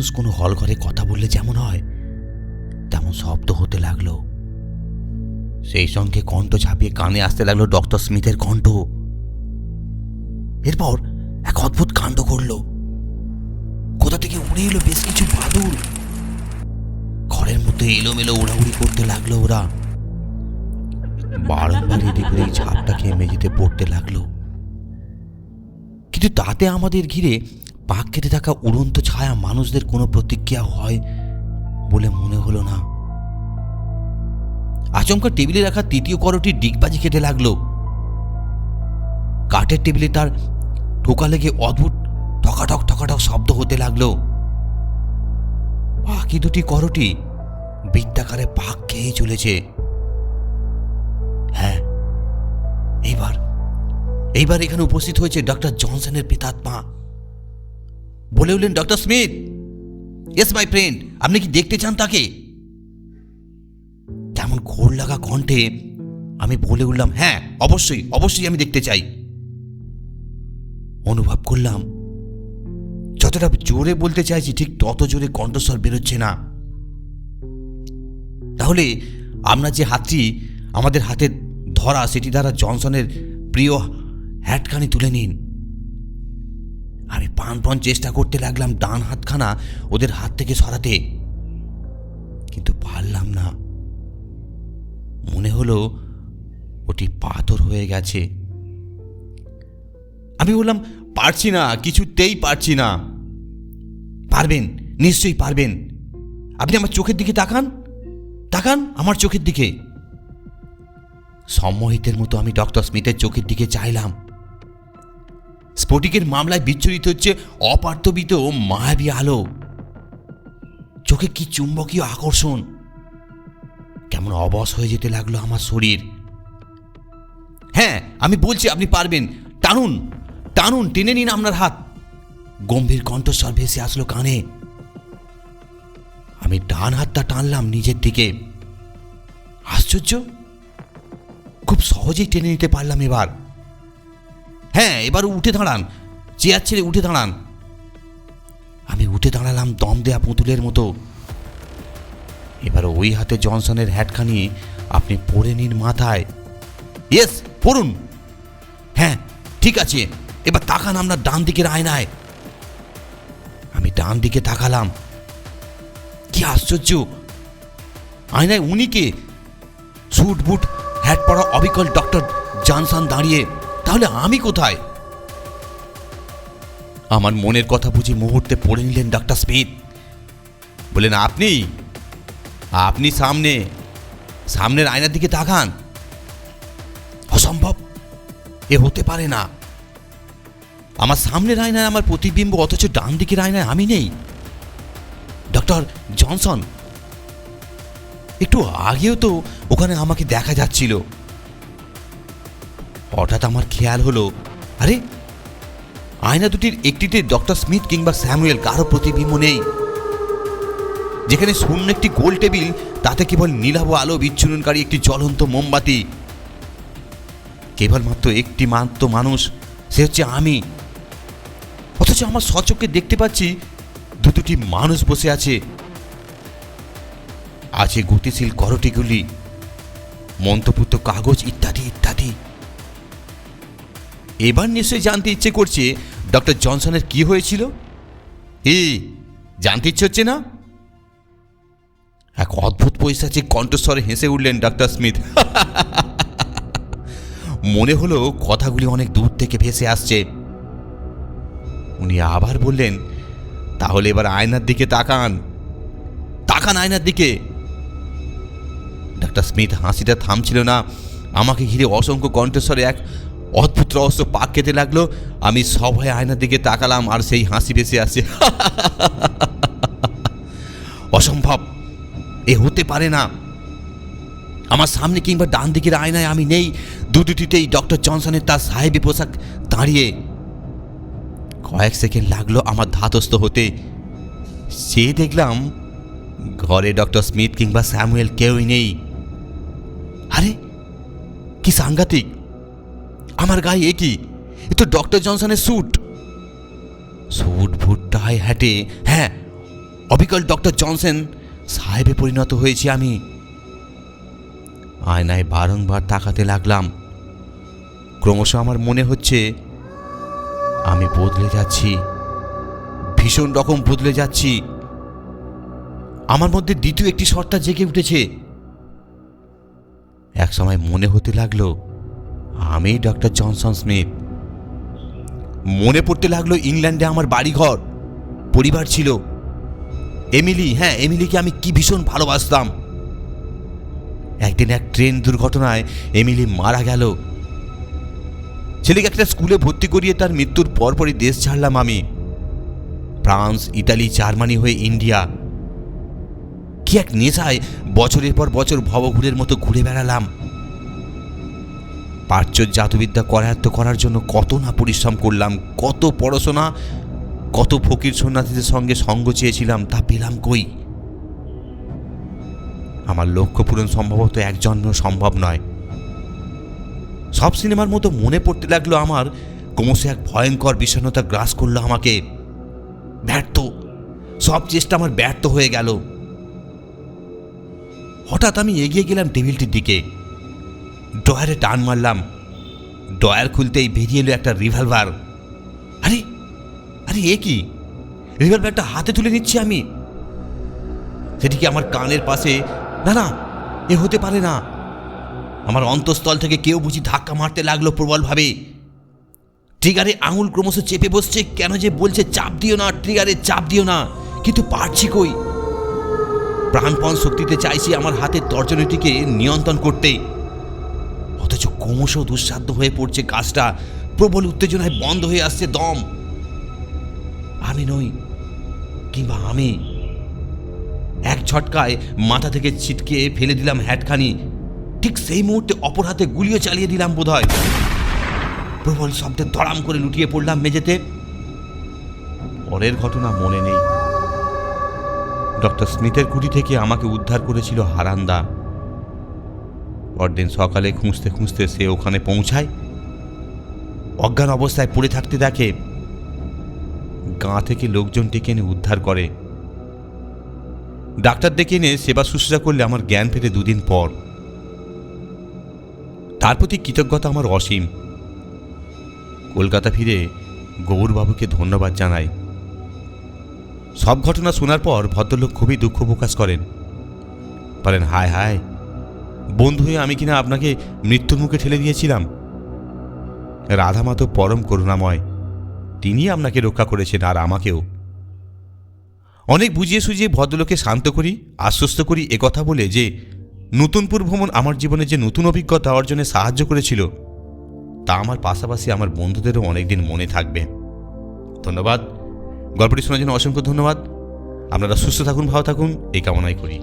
মানুষ কোনো হল ঘরে কথা বললে যেমন হয়, তেমন শব্দ হতে লাগল। সেই সঙ্গে কণ্ঠ ঝাঁপিয়ে কানে আসতে লাগল ডক্টর স্মিথের কণ্ঠ। এরপর এক অদ্ভুত কাণ্ড করল কোথা থেকে উড়ে এলো বেশ কিছু বাদুর ঘরের মধ্যে এলোমেলো উড়াউড়ি করতে লাগল ওরা। বারংবার এদিক ওদিক ঝাপটা খেয়ে মেঝেতে পড়তে লাগল। কিন্তু তাতে আমাদের ঘিরে পাক কেটে থাকা উড়ন্ত ছায়া মানুষদের কোনো প্রতিক্রিয়া হয় বলে মনে হলো না। আচমকা টেবিলে রাখা তৃতীয় করটি ডিগবাজি খেতে লাগল। কাঠের টেবিলে তার ঠোকা লেগে অদ্ভুত ঠকাঠক ঠকাঠক শব্দ হতে লাগল। বাকি দুটি করটি বৃত্তাকারে পাক খেয়ে চলেছে। হ্যাঁ এইবার এইবার এখানে উপস্থিত হয়েছে ডক্টর জনসনের পিতাত্মা। বলে উঠলেন, doctor Smith yes my friend আপনি কি দেখতে চান তাকে? তেমন ঘোর লাগা কণ্ঠে আমি বলে উঠলাম হ্যাঁ অবশ্যই অবশ্যই আমি দেখতে চাই। অনুভব করলাম, যতটা জোরে বলতে চাইছি, ঠিক তত জোরে কণ্ঠস্বর বেরোচ্ছে না। তাহলে আপনার যে হাতটি আমাদের হাতে ধরা, সেটি দ্বারা জনসনের প্রিয় হ্যাটখানি তুলে নিন। আমি প্রাণপণ চেষ্টা করতে লাগলাম ডান হাতখানা ওদের হাত থেকে সরাতে। কিন্তু পারলাম না। মনে হলো ওটি পাথর হয়ে গেছে। আমি বললাম, পারছি না, কিছুতেই পারছি না। পারবেন, নিশ্চয়ই পারবেন। আপনি আমার চোখের দিকে তাকান তাকান আমার চোখের দিকে। সম্মোহিতের মতো আমি ডক্টর স্মিথের চোখের দিকে চাইলাম। স্ফটিকের মামলায় বিচ্ছুরিত হচ্ছে অপার্থবিত মায়াবী আলো। চোখে কি চুম্বকীয় আকর্ষণ? কেমন অবশ হয়ে যেতে লাগল আমার শরীর। হ্যাঁ আমি বলছি, আপনি পারবেন। টানুন টানুন, টেনে নিন আপনার হাত। গম্ভীর কণ্ঠস্বর ভেসে আসলো কানে। আমি ডান হাতটা টানলাম নিজের দিকে। আশ্চর্য? খুব সহজেই টেনে নিতে পারলাম এবার। হ্যাঁ এবার উঠে দাঁড়ান। চেয়ার ছেড়ে উঠে দাঁড়ান। আমি উঠে দাঁড়ালাম দম দেয়া পুতুলের মতো। এবার ওই হাতে জনসনের হ্যাটখানি আপনি পরে নিন মাথায়। ইয়েস, পড়ুন। হ্যাঁ ঠিক আছে। এবার তাকান আপনার ডান দিকের আয়নায়। আমি ডান দিকে তাকালাম। কি আশ্চর্য! আয়নায় উনিকে স্যুট বুট হ্যাট পরা অবিকল ডক্টর জনসন দাঁড়িয়ে তাহলে আমি কোথায়? আমার মনের কথা বুঝি মুহূর্তে পড়ে নিলেন ডক্টর স্মিথ। বললেন, আপনি? আপনি সামনে, সামনের আয়নার দিকে তাকান। অসম্ভব। এ হতে পারে না। আমার সামনের আয়নায় আমার প্রতিবিম্ব, অথচ ডান দিকের আয়নায় আমি নেই। ডক্টর জনসন, একটু আগেও তো ওখানে আমাকে দেখা যাচ্ছিল। হঠাৎ আমার খেয়াল হলো, আরে, আয়না দুটির একটিতে ডক্টর স্মিথ কিংবা স্যামুয়েল, কারও প্রতিবিম্ব নেই। যেখানে শূন্য একটি গোল টেবিল, তাতে কেবল নীলাভ আলো বিচ্ছুরণকারী একটি জ্বলন্ত মোমবাতি। কেবলমাত্র একটি মাত্র মানুষ, সে হচ্ছে আমি। অথচ আমার সচক্ষে দেখতে পাচ্ছি দু দুটি মানুষ বসে আছে। আছে গতিশীল করটিগুলি মন্ত্রপুত্র কাগজ ইত্যাদি ইত্যাদি। এবার নিশ্চয়ই জানতে ইচ্ছে করছে ডক্টর জনসনের কি হয়েছিল? এ, জানতে ইচ্ছে হচ্ছে না? এক অদ্ভুত পৈশাচিক কণ্ঠস্বরে হেসে উঠলেন ডক্টর স্মিথ। মনে হলো কথাগুলি অনেক দূর থেকে ভেসে আসছে। উনি আবার বললেন, তাহলে এবার আয়নার দিকে তাকান। তাকান আয়নার দিকে। ডাক্তার স্মিথ হাসিটা থামছিল না। আমাকে ঘিরে অসংখ্য কণ্ঠস্বরে এক অদ্ভুত রহস্য পাক খেতে লাগল। আমি সবাই আয়নার দিকে তাকালাম আর সেই হাসি ভেসে আসছে। অসম্ভব। এ হতে পারে না। আমার সামনে কিংবা ডান দিকের আয়নায় আমি নেই। দুটিতেই ডক্টর জনসনের তার সাহেবী পোশাক দাঁড়িয়ে। কয়েক সেকেন্ড লাগল আমার ধাতস্থ হতে। সে দেখলাম ঘরে ডক্টর স্মিথ কিংবা স্যামুয়েল কেউই নেই। আরে, কি সাংঘাতিক। আমার গায়ে এ কি? এ তো ডক্টর জনসনের স্যুট। স্যুট ভুট টাই, হ্যাটে হ্যাঁ অবিকল ডক্টর জনসন সাহেবে পরিণত হয়েছি আমি। আয়নায় বারংবার তাকাতে লাগলাম। ক্রমশ আমার মনে হচ্ছে আমি বদলে যাচ্ছি। ভীষণ রকম বদলে যাচ্ছি। আমার মধ্যে দ্বিতীয় একটি সত্তা জেগে উঠেছে। এক সময় মনে হতে লাগল আমি ডক্টর জনসন স্মিথ। মনে পড়তে লাগল ইংল্যান্ডে আমার বাড়িঘর। পরিবার ছিল। এমিলি হ্যাঁ এমিলিকে আমি কি ভীষণ ভালোবাসতাম। একদিন এক ট্রেন দুর্ঘটনায় এমিলি মারা গেল। ছেলেকে একটা স্কুলে ভর্তি করিয়ে তার মৃত্যুর পরপরই দেশ ছাড়লাম আমি। ফ্রান্স, ইতালি, জার্মানি হয়ে ইন্ডিয়া। কি এক নেশায় বছরের পর বছর ভবঘুরের মতো ঘুরে বেড়ালাম। পার্শ্ব জাতবিদ্যা করায়ত্ত করার জন্য কত না পরিশ্রম করলাম, কত পড়াশোনা, কত ফকির সন্ন্যাসীদের সঙ্গে সঙ্গ চেয়েছিলাম, তা পেলাম কই? আমার লক্ষ্য পূরণ সম্ভবত এক জন্মেও সম্ভব নয়। সব সিনেমার মতো মনে পড়তে লাগল আমার, ক্রমশ এক ভয়ঙ্কর বিষণ্ণতা গ্রাস করল আমাকে। ব্যর্থ, সব চেষ্টা আমার ব্যর্থ হয়ে গেল। হঠাৎ আমি এগিয়ে গেলাম টেবিলটির দিকে। ড্রয়ারে টান মারলাম। ড্রয়ার খুলতেই বেরিয়ে এলো একটা রিভলভার আরে আরে এ কি? রিভলভারটা হাতে তুলে নিচ্ছি আমি। সেটিকে আমার কানের পাশে? না না, এ হতে পারে না। আমার অন্তঃস্থল থেকে কেউ বুঝি ধাক্কা মারতে লাগল প্রবলভাবে। ট্রিগারে আঙুল ক্রমশ চেপে বসছে, কেন যে বলছে চাপ দিও না ট্রিগারে চাপ দিও না, কিন্তু পারছি কই? প্রাণপণ শক্তিতে চাইছি আমার হাতের তর্জনীটিকে নিয়ন্ত্রণ করতে। অথচ ক্রমশ দুঃসাধ্য হয়ে পড়ছে কাজটা। প্রবল উত্তেজনায় বন্ধ হয়ে আসছে দম। আমি নই, কিংবা আমি। এক ঝটকায় মাথা থেকে ছিটকে ফেলে দিলাম হ্যাটখানি ঠিক সেই মুহূর্তে অপর হাতে গুলিও চালিয়ে দিলাম বোধ হয় প্রবল শব্দে ধড়াম করে লুটিয়ে পড়লাম মেঝেতে। পরের ঘটনা মনে নেই। ডক্টর স্মিথের কুটি থেকে আমাকে উদ্ধার করেছিল হারান্দা। পরদিন সকালে খুঁজতে খুঁজতে সে ওখানে পৌঁছায়। অজ্ঞান অবস্থায় পড়ে থাকতে দেখে গাঁ থেকে লোকজন ডেকে এনে উদ্ধার করে। ডাক্তার ডেকে এনে সেবা শুশ্রূষা করলে আমার জ্ঞান ফেরে দুদিন পর। তার প্রতি কৃতজ্ঞতা আমার অসীম। কলকাতা ফিরে গৌরবাবুকে ধন্যবাদ জানাই। সব ঘটনা শোনার পর ভদ্রলোক খুবই দুঃখ প্রকাশ করেন। বলেন, হায় হায় বন্ধু হয়ে আমি কিনা আপনাকে মৃত্যুর মুখে ঠেলে দিয়েছিলাম? রাধা তো পরম করুণাময় তিনি আপনাকে রক্ষা করেছেন আর আমাকেও। অনেক বুঝিয়ে সুঝিয়ে ভদ্রলোকে শান্ত করি, আশ্বস্ত করি কথা বলে যে নতুনপুর ভ্রমণ আমার জীবনে যে নতুন অভিজ্ঞতা অর্জনে সাহায্য করেছিল, তা আমার পাশাপাশি আমার বন্ধুদেরও অনেকদিন মনে থাকবে। ধন্যবাদ। গল্পটি শোনার জন্য অসংখ্য ধন্যবাদ। আপনারা সুস্থ থাকুন, ভালো থাকুন, এই কামনাই করি।